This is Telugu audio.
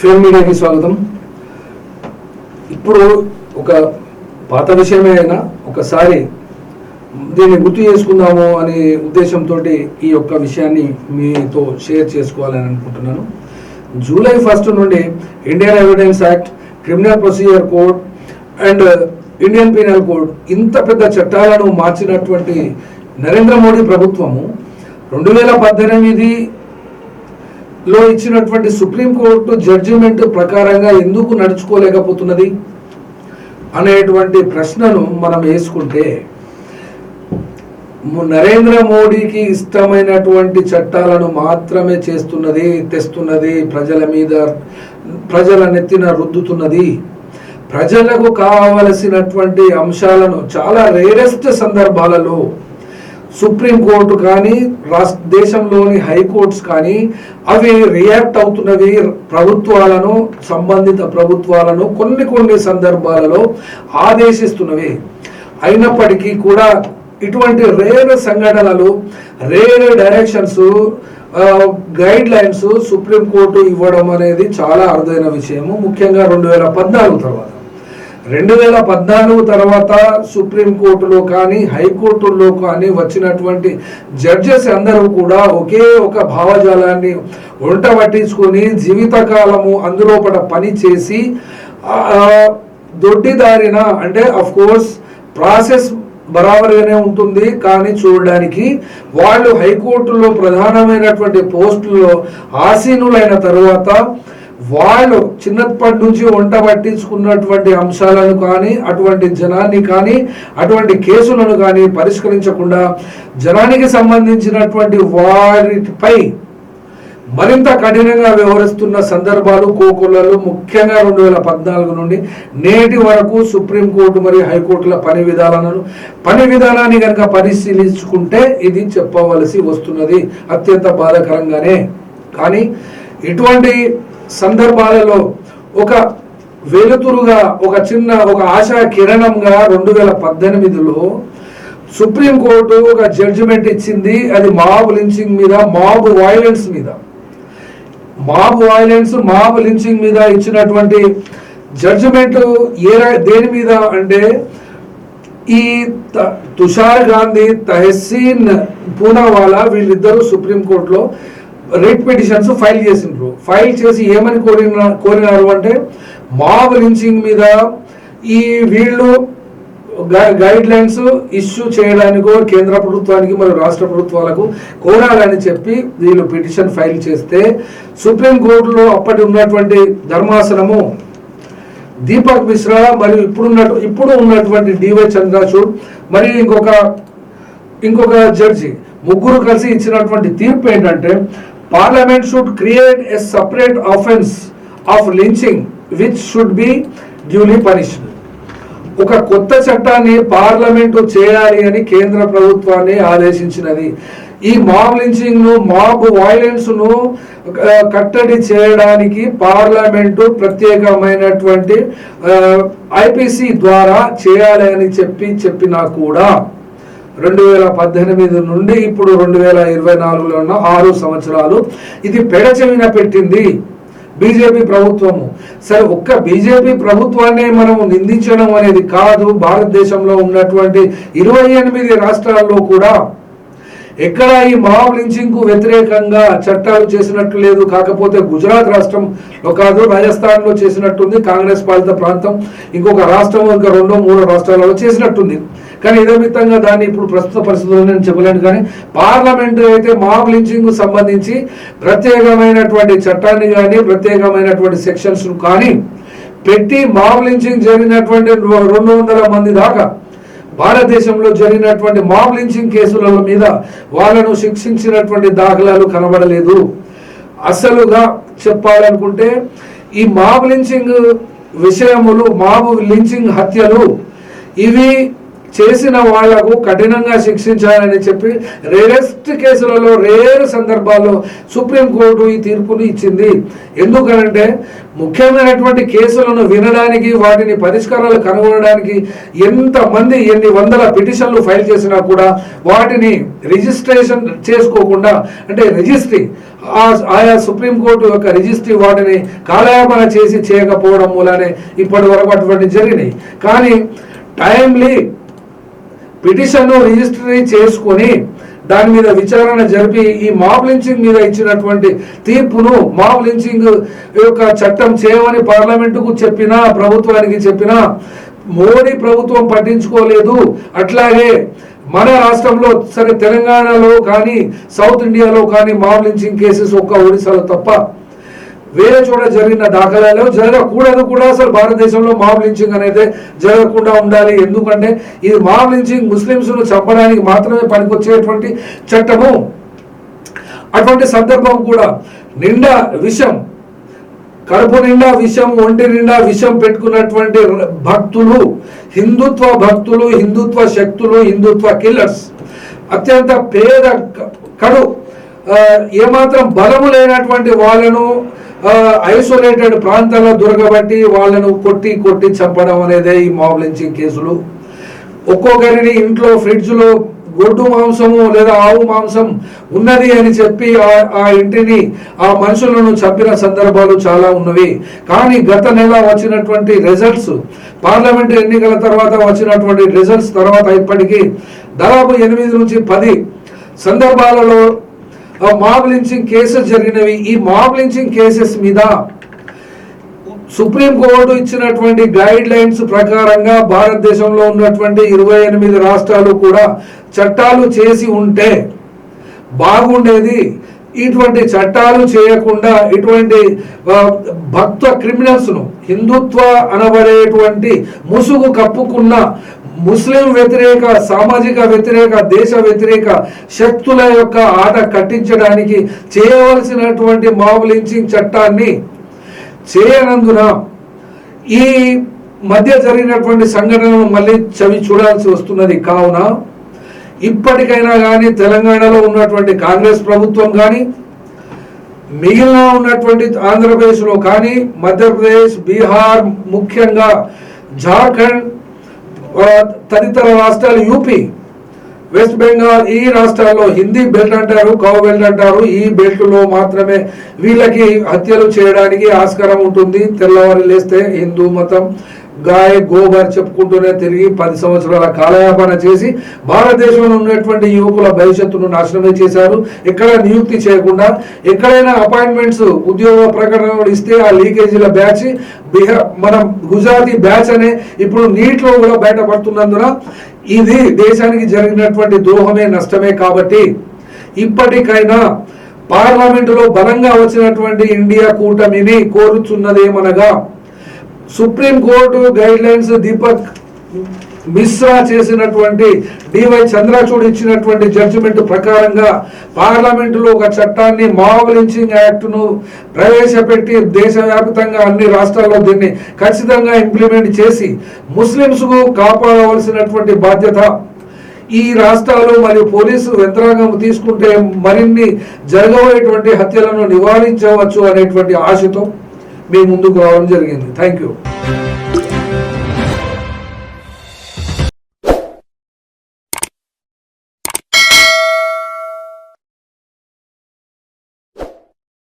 ఫిల్మ్ మీడియాకి స్వాగతం. ఇప్పుడు ఒక పాత విషయమే అయినా ఒకసారి దీన్ని గుర్తు చేసుకుందాము అనే ఉద్దేశంతో ఈ యొక్క విషయాన్ని మీతో షేర్ చేసుకోవాలని అనుకుంటున్నాను. జూలై ఫస్ట్ నుండి Indian evidence act criminal procedure code and Indian penal code ఇంత పెద్ద చట్టాలను మార్చినటువంటి నరేంద్ర మోడీ ప్రభుత్వము రెండు వేల పద్దెనిమిది లో ఇచ్చినటువంటి సుప్రీంకోర్టు జడ్జిమెంట్ ప్రకారంగా ఎందుకు నడుచుకోలేకపోతున్నది అనేటువంటి ప్రశ్నను మనం వేసుకుంటే నరేంద్ర మోడీకి ఇష్టమైనటువంటి చట్టాలను మాత్రమే చేస్తున్నది తెస్తున్నది ప్రజల మీద ప్రజల నెత్తిన రుద్దుతున్నది. ప్రజలకు కావలసినటువంటి అంశాలను చాలా రేరెస్ట్ సందర్భాలలో సుప్రీంకోర్టు కానీ రాష్ట్ర దేశంలోని హైకోర్ట్స్ కానీ అవి రియాక్ట్ అవుతున్నవి ప్రభుత్వాలను సంబంధిత ప్రభుత్వాలను కొన్ని కొన్ని సందర్భాలలో ఆదేశిస్తున్నవి. అయినప్పటికీ కూడా ఇటువంటి రేర్ సంఘటనలు rare directions guidelines supreme court ఇవ్వడం అనేది చాలా అరుదైన విషయము. ముఖ్యంగా రెండు వేల పద్నాలుగు తర్వాత. రెండు వేల పద్నాలుగు తర్వాత సుప్రీంకోర్టులో కానీ హైకోర్టుల్లో కానీ వచ్చినటువంటి జడ్జెస్ అందరూ కూడా ఒకే ఒక భావజాలాన్ని వంట పట్టించుకొని జీవితకాలము అందులోపట పని చేసి దొడ్డిదారిన అంటే అఫ్ కోర్స్ ప్రాసెస్ బరాబర్గానే ఉంటుంది. కానీ చూడడానికి వాళ్ళు హైకోర్టులో ప్రధానమైనటువంటి పోస్టుల్లో ఆసీనులైన తర్వాత వాళ్ళు చిన్నప్పటి నుంచి వంట పట్టించుకున్నటువంటి అంశాలను కానీ అటువంటి జనాన్ని కానీ అటువంటి కేసులను కానీ పరిష్కరించకుండా జనానికి సంబంధించినటువంటి వారిపై మరింత కఠినంగా వ్యవహరిస్తున్న సందర్భాలు కోకొల్లలు ముఖ్యంగా రెండు వేల పద్నాలుగు నుండి నేటి వరకు సుప్రీంకోర్టు మరియు హైకోర్టుల పని విధానాలను పని విధానాన్ని కనుక పరిశీలించుకుంటే ఇది చెప్పవలసి వస్తున్నది. అత్యంత బాధాకరంగానే. కానీ ఇటువంటి సందర్భాలలో ఒక వెలుతురుగా ఒక చిన్న ఒక ఆశా కిరణంగా రెండు వేల పద్దెనిమిదిలో సుప్రీంకోర్టు ఒక జడ్జిమెంట్ ఇచ్చింది. అది మాబ్ లించింగ్ మీద మాబ్ వైలెన్స్ మీద. మాబ్ వైలెన్స్ మాబ్ లించింగ్ మీద ఇచ్చినటువంటి జడ్జిమెంట్ ఏ దేని మీద అంటే ఈ తుషార్ గాంధీ తహసీన్ పూనావాలా వీళ్ళిద్దరూ సుప్రీంకోర్టులో రిట్ పిటిషన్స్ ఫైల్ చేసింది ఫైల్ చేసి ఏమని కోరిన కోరినారు అంటే మాబ్ లించింగ్ మీద ఈ వీళ్ళు గైడ్ లైన్స్ ఇష్యూ చేయడానికో కేంద్ర ప్రభుత్వానికి మరియు రాష్ట్ర ప్రభుత్వాలకు కోరాలని చెప్పి వీళ్ళు పిటిషన్ ఫైల్ చేస్తే సుప్రీంకోర్టులో అప్పటి ఉన్నటువంటి ధర్మాసనము దీపక్ మిశ్రా మరియు ఇప్పుడున్న ఇప్పుడు ఉన్నటువంటి డివై చంద్రచూడ్ మరియు ఇంకొక ఇంకొక జడ్జి ముగ్గురు కలిసి ఇచ్చినటువంటి తీర్పు ఏంటంటే parliament should create a separate offence of lynching which should be duly punished ఒక కొత్త చట్టాన్ని పార్లమెంటు చేయాలి అని కేంద్ర ప్రభుత్వాన్ని ఆదేశించినది. ఈ మాబ్ లించింగ్ను మాబ్ వైలెన్స్ను కట్టడి చేయడానికి పార్లమెంటు ప్రత్యేకమైనటువంటి ఐపీసీ ద్వారా చేయాలి అని చెప్పి చెప్పినా కూడా రెండు వేల పద్దెనిమిది నుండి ఇప్పుడు రెండు వేల ఇరవై నాలుగులో ఉన్న ఆరు సంవత్సరాలు. ఇది పెడచెవిన పెట్టింది బీజేపీ ప్రభుత్వము. సరే ఒక్క బీజేపీ ప్రభుత్వాన్ని మనము నిందించడం అనేది కాదు. భారతదేశంలో ఉన్నటువంటి ఇరవై ఎనిమిది రాష్ట్రాల్లో కూడా ఎక్కడ ఈ మావ్ లించింగ్కు వ్యతిరేకంగా చట్టాలు చేసినట్టు లేదు. కాకపోతే గుజరాత్ రాష్ట్రంలో కాదు రాజస్థాన్లో చేసినట్టుంది కాంగ్రెస్ పాలిత ప్రాంతం. ఇంకొక రాష్ట్రం ఇంకా రెండో మూడో రాష్ట్రాలలో చేసినట్టుంది. కానీ నిమిత్తంగా దాన్ని ఇప్పుడు ప్రస్తుత పరిస్థితుల్లో నేను చెప్పలేను కానీ పార్లమెంట్ అయితే మాబ్ లించింగ్కు సంబంధించి ప్రత్యేకమైనటువంటి చట్టాన్ని కానీ ప్రత్యేకమైనటువంటి సెక్షన్స్ను కానీ పెట్టి మాబ్ లించింగ్ జరిగినటువంటి రెండు వందల మంది దాకా భారతదేశంలో జరిగినటువంటి మాబ్ లించింగ్ కేసుల మీద వాళ్ళను శిక్షించినటువంటి దాఖలాలు కనబడలేదు. అసలుగా చెప్పాలనుకుంటే ఈ మాబ్ లించింగ్ విషయములు మాబు లించింగ్ హత్యలు ఇవి చేసిన వాళ్ళకు కఠినంగా శిక్షించాలని చెప్పి రేరెస్ట్ కేసులలో రేరు సందర్భాల్లో సుప్రీంకోర్టు ఈ తీర్పుని ఇచ్చింది. ఎందుకనంటే ముఖ్యమైనటువంటి కేసులను వినడానికి వాటిని పరిష్కారాలు కనుగొనడానికి ఎంతమంది ఎన్ని వందల పిటిషన్లు ఫైల్ చేసినా కూడా వాటిని రిజిస్ట్రేషన్ చేసుకోకుండా అంటే రిజిస్ట్రీ ఆ- ఆయా సుప్రీంకోర్టు యొక్క రిజిస్ట్రీ వాటిని కాలయాపన చేసి చేయకపోవడం మూలనే ఇప్పటి వరకు అటువంటి జరిగినాయి. కానీ టైమ్లీ పిటిషన్ను రిజిస్టరీ చేసుకొని దాని మీద విచారణ జరిపి ఈ మాబ్ లించింగ్ మీద ఇచ్చినటువంటి తీర్పును మాబ్ లించింగ్ యొక్క చట్టం చేయమని పార్లమెంటుకు చెప్పినా ప్రభుత్వానికి చెప్పినా మోడీ ప్రభుత్వం పట్టించుకోలేదు. అట్లాగే మన రాష్ట్రంలో సరే తెలంగాణలో కానీ సౌత్ ఇండియాలో కానీ మాబ్ లించింగ్ కేసెస్ ఒక్క ఒడిశాలో తప్ప వేరే చోట జరిగిన దాఖలాలు జరగకూడదు కూడా అసలు భారతదేశంలో మాబ్ లించింగ్ అనేది జరగకుండా ఉండాలి. ఎందుకంటే ఇది మాబ్ లించింగ్ ముస్లింస్ను చంపడానికి మాత్రమే పనికొచ్చేటువంటి చట్టము. అటువంటి సందర్భం కూడా నిండా విషం కడుపు నిండా విషం ఒంటి నిండా విషం పెట్టుకున్నటువంటి భక్తులు హిందుత్వ భక్తులు హిందుత్వ శక్తులు హిందుత్వ కిల్లర్స్ అత్యంత పేద క- కడు ఏమాత్రం బలము లేనటువంటి వాళ్ళను ఐసోలేటెడ్ ప్రాంతాల్లో దొరకబట్టి వాళ్ళను కొట్టి కొట్టి చంపడం అనేదే ఈ మాబ్ లించింగ్ కేసులు. ఒక్కొక్కరిని ఇంట్లో ఫ్రిడ్జ్లో గొడ్డు మాంసము లేదా ఆవు మాంసం ఉన్నది అని చెప్పి ఆ- ఆ ఇంటిని ఆ మనుషులను చంపిన సందర్భాలు చాలా ఉన్నవి. కానీ గత నెల వచ్చినటువంటి రిజల్ట్స్ పార్లమెంట్ ఎన్నికల తర్వాత వచ్చినటువంటి రిజల్ట్స్ తర్వాత ఇప్పటికీ దాదాపు ఎనిమిది నుంచి పది సందర్భాలలో మాబ్ లించింగ్ కేసెస్ జరిగినవి. ఈ మాబ్ లించింగ్ కేసెస్ మీద సుప్రీం కోర్టు ఇచ్చినటువంటి గైడ్ లైన్స్ ప్రకారంగా భారతదేశంలో ఉన్నటువంటి ఇరవై ఎనిమిది రాష్ట్రాలు కూడా చట్టాలు చేసి ఉంటే బాగుండేది. ఇటువంటి చట్టాలు చేయకుండా ఇటువంటి భక్త క్రిమినల్స్ను హిందుత్వ అనబడేటువంటి ముసుగు కప్పుకున్న ముస్లిం వ్యతిరేక సామాజిక వ్యతిరేక దేశ వ్యతిరేక శక్తుల యొక్క ఆట కట్టించడానికి చేయవలసినటువంటి మాబ్ లించింగ్ చట్టాన్ని చేయనందున ఈ మధ్య జరిగినటువంటి సంఘటనను మళ్ళీ చవి చూడాల్సి వస్తున్నది. కావున ఇప్పటికైనా కానీ తెలంగాణలో ఉన్నటువంటి కాంగ్రెస్ ప్రభుత్వం కానీ మిగిలిన ఉన్నటువంటి ఆంధ్రప్రదేశ్లో కానీ మధ్యప్రదేశ్ బీహార్ ముఖ్యంగా జార్ఖండ్ తదితర రాష్ట్రాలు యూపీ వెస్ట్ బెంగాల్ ఈ రాష్ట్రాల్లో హిందీ బెల్ట్ అంటారు కౌ బెల్ట్ అంటారు. ఈ బెల్ట్లో మాత్రమే వీళ్ళకి హత్యలు చేయడానికి ఆస్కారం ఉంటుంది. తెల్లవారు లేస్తే హిందూ మతం గాయ గోబర్ చెప్పుకుంటూనే తిరిగి పది సంవత్సరాల కాలయాపన చేసి భారతదేశంలో ఉన్నటువంటి యువకుల భవిష్యత్తును నాశనమే చేశారు. ఎక్కడ నియుక్తి చేయకుండా ఎక్కడైనా అపాయింట్మెంట్స్ ఉద్యోగ ప్రకటనలు ఇస్తే ఆ లీకేజీల బ్యాచ్ బిహార్ మనం గుజరాతీ బ్యాచ్ అనే ఇప్పుడు నీటిలో కూడా బయటపడుతున్నందున ఇది దేశానికి జరిగినటువంటి దోహమే నష్టమే కాబట్టి ఇప్పటికైనా పార్లమెంటులో బలంగా వచ్చినటువంటి ఇండియా కూటమిని కోరుచున్నదేమనగా supreme court guidelines Deepak Mishra చేసినటువంటి డివై చంద్రచూడ్ ఇచ్చినటువంటి జడ్జిమెంట్ ప్రకారంగా పార్లమెంటులో ఒక చట్టాన్ని మావ్ లించింగ్ ప్రవేశపెట్టి దేశవ్యాప్తంగా అన్ని రాష్ట్రాల్లో దీన్ని ఖచ్చితంగా ఇంప్లిమెంట్ చేసి ముస్లింస్కు కాపాడవలసినటువంటి బాధ్యత ఈ రాష్ట్రాలు మరియు పోలీసు యంత్రాంగం తీసుకుంటే మరిన్ని జరగబోయేటువంటి హత్యలను నివారించవచ్చు అనేటువంటి ఆశతో మీ ముందుకు రావడం జరిగింది. Thank you